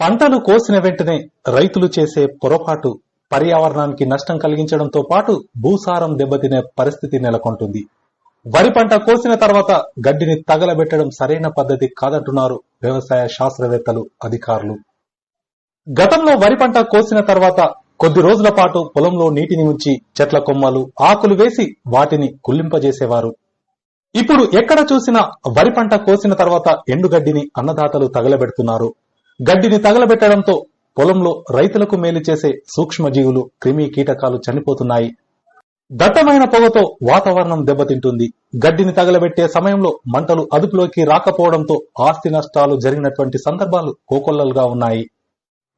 పంటలు కోసిన వెంటనే రైతులు చేసే పొరపాటు పర్యావరణానికి నష్టం కలిగించడంతో పాటు భూసారం దెబ్బతినే పరిస్థితి నెలకొంటుంది. వరి పంట కోసిన తర్వాత గడ్డిని తగలబెట్టడం సరైన పద్ధతి కాదంటున్నారు వ్యవసాయ శాస్త్రవేత్తలు అధికారులు. గతంలో వరి పంట కోసిన తర్వాత కొద్ది రోజుల పాటు పొలంలో నీటిని ఉంచి చెట్ల కొమ్మలు ఆకులు వేసి వాటిని కుల్లింపజేసేవారు. ఇప్పుడు ఎక్కడ చూసినా వరి పంట కోసిన తర్వాత ఎండుగడ్డిని అన్నదాతలు తగలబెడుతున్నారు. గడ్డిని తగలబెట్టడంతో పొలంలో రైతులకు మేలు చేసే సూక్ష్మజీవులు క్రిమి కీటకాలు చనిపోతున్నాయి. దట్టమైన పొగతో వాతావరణం దెబ్బతింటుంది. గడ్డిని తగలబెట్టే సమయంలో మంటలు అదుపులోకి రాకపోవడంతో ఆస్తి నష్టాలు జరిగినటువంటి సందర్భాలు కోకొల్లలుగా ఉన్నాయి.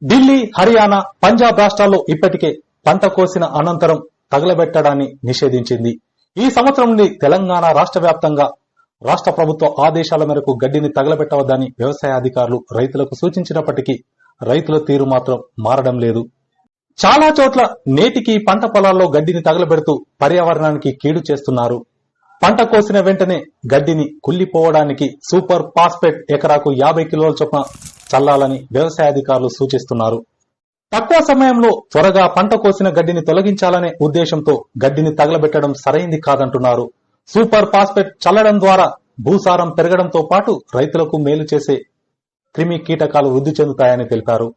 ఢిల్లీ హర్యానా పంజాబ్ రాష్ట్రాల్లో ఇప్పటికే పంట కోసిన అనంతరం తగలబెట్టడాన్ని నిషేధించింది. ఈ సంవత్సరం నుండి తెలంగాణ రాష్ట్ర వ్యాప్తంగా రాష్ట్ర ప్రభుత్వ ఆదేశాల మేరకు గడ్డిని తగలబెట్టవద్దని వ్యవసాయ అధికారులు రైతులకు సూచించినప్పటికీ రైతుల తీరు మాత్రం మారడం లేదు. చాలా చోట్ల నేటికి పంట పొలాల్లో గడ్డిని తగలబెడుతూ పర్యావరణానికి కీడు చేస్తున్నారు. పంట కోసిన వెంటనే గడ్డిని కుల్లిపోవడానికి సూపర్ ఫాస్ఫేట్ ఎకరాకు యాభై కిలోల చొప్పున చల్లాలని వ్యవసాయ అధికారులు సూచిస్తున్నారు. తక్కువ సమయంలో త్వరగా పంట కోసిన గడ్డిని తొలగించాలనే ఉద్దేశంతో గడ్డిని తగలబెట్టడం సరైంది కాదంటున్నారు. సూపర్ ఫాస్ఫేట్ చల్లడం ద్వారా భూసారం పెరగడంతో పాటు రైతులకు మేలు చేసే క్రిమి కీటకాలు వృద్ధి చెందుతాయని తెలిపారు.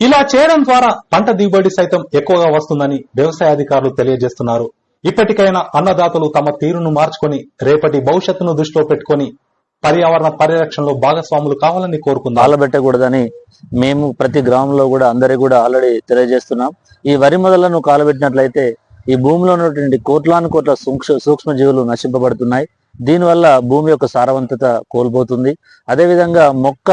ఇలా చేయడం ద్వారా పంట దిగుబడి సైతం ఎక్కువగా వస్తుందని వ్యవసాయ అధికారులు తెలియజేస్తున్నారు. ఇప్పటికైనా అన్నదాతలు తమ తీరును మార్చుకొని రేపటి భవిష్యత్తును దృష్టిలో పెట్టుకొని పర్యావరణ పరిరక్షణలో భాగస్వాములు కావాలని కోరుకుందాం. కాలబెట్టకూడదని మేము ప్రతి గ్రామంలో కూడా అందరి కూడా ఆల్రెడీ తెలియజేస్తున్నాం. ఈ వరి మొదలను కాలబెట్టినట్లయితే ఈ భూమిలో ఉన్నటువంటి కోట్లాను కోట్ల సూక్ష్మ సూక్ష్మజీవులు నశింపబడుతున్నాయి. దీనివల్ల భూమి యొక్క సారవంతత కోల్పోతుంది. అదేవిధంగా మొక్క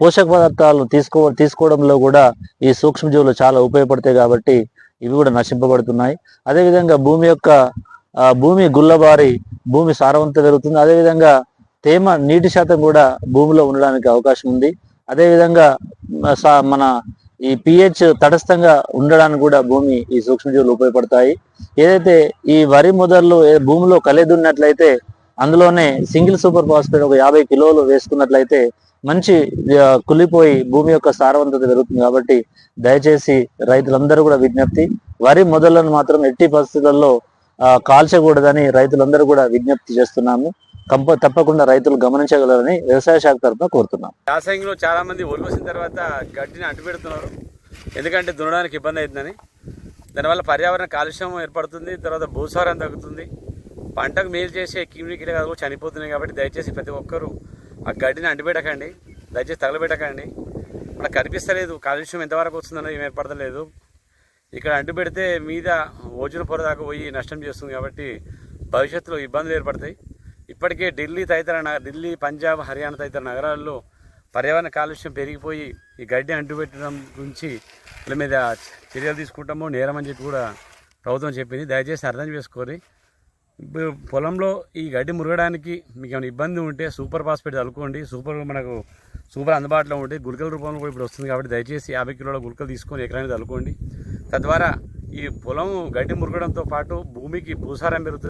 పోషక పదార్థాలు తీసుకో తీసుకోవడంలో కూడా ఈ సూక్ష్మజీవులు చాలా ఉపయోగపడతాయి కాబట్టి ఇవి కూడా నశింపబడుతున్నాయి. అదేవిధంగా భూమి యొక్క భూమి గుల్లబారి భూమి సారవంత పెరుగుతుంది అదేవిధంగా తేమ నీటి శాతం కూడా భూమిలో ఉండడానికి అవకాశం ఉంది. అదేవిధంగా మన ఈ పిహెచ్ తటస్థంగా ఉండడానికి కూడా భూమి ఈ సూక్ష్మజీవులు ఉపయోగపడతాయి. ఏదైతే ఈ వరి మొదలు భూమిలో కలేదున్నట్లయితే అందులోనే సింగిల్ సూపర్ ఫాస్ఫేట్ ఒక యాభై కిలోలు వేసుకున్నట్లయితే మంచి కులిపోయి కుళ్ళిపోయి భూమి యొక్క సారవంతత పెరుగుతుంది కాబట్టి దయచేసి రైతులందరూ కూడా విజ్ఞప్తి వరి మొదలను మాత్రం ఎట్టి పరిస్థితుల్లో కాల్చకూడదని రైతులందరూ కూడా విజ్ఞప్తి చేస్తున్నాము. కంప తప్పకుండా రైతులు గమనించగలరని వ్యవసాయ శాఖ తరఫున కోరుతున్నాం. యాసంగిలో చాలా మంది ఒలికొసిన తర్వాత గడ్డిని అంటుపెడుతున్నారు. ఎందుకంటే దున్నడానికి ఇబ్బంది అవుతుందని దానివల్ల పర్యావరణ కాలుష్యం ఏర్పడుతుంది తర్వాత భూసారం తగ్గుతుంది. పంటకు మేలు చేసే క్రిమి కీటకాలు చనిపోతున్నాయి కాబట్టి దయచేసి ప్రతి ఒక్కరూ ఆ గడ్డిని అంటిపెట్టకండి. దయచేసి తగలబెట్టకండి. మనకు కనిపిస్తలేదు కాలుష్యం ఎంతవరకు వస్తుందో ఏం ఏర్పడలేదు ఇక్కడ అంటుపెడితే మీద ఓజుల పొర దాకా పోయి నష్టం చేస్తుంది కాబట్టి భవిష్యత్తులో ఇబ్బందులు ఏర్పడతాయి. ఇప్పటికే ఢిల్లీ తదితర నగ- ఢిల్లీ పంజాబ్ హర్యానా తదితర నగరాల్లో పర్యావరణ కాలుష్యం పెరిగిపోయి ఈ గడ్డి అంటుపెట్టడం గురించి వీళ్ళ మీద చర్యలు తీసుకుంటాము నేరం అని చెప్పి కూడా ప్రభుత్వం చెప్పింది. దయచేసి అర్థం చేసుకోరి ఇప్పుడు పొలంలో ఈ గడ్డి మురగడానికి మీకు ఏమైనా ఇబ్బంది ఉంటే సూపర్ ఫాస్ఫేట్ చల్లుకోండి. సూపర్ మనకు సూపర్ అందుబాటులో ఉంటే గుళికల రూపంలో కూడా ఇప్పుడు వస్తుంది కాబట్టి దయచేసి యాభై కిలోల గుళికలు తీసుకొని ఎకరానికి చల్లుకోండి. తద్వారా ఈ పొలం గడ్డి మురగడంతో పాటు భూమికి భూసారం పెరుగుతుంది.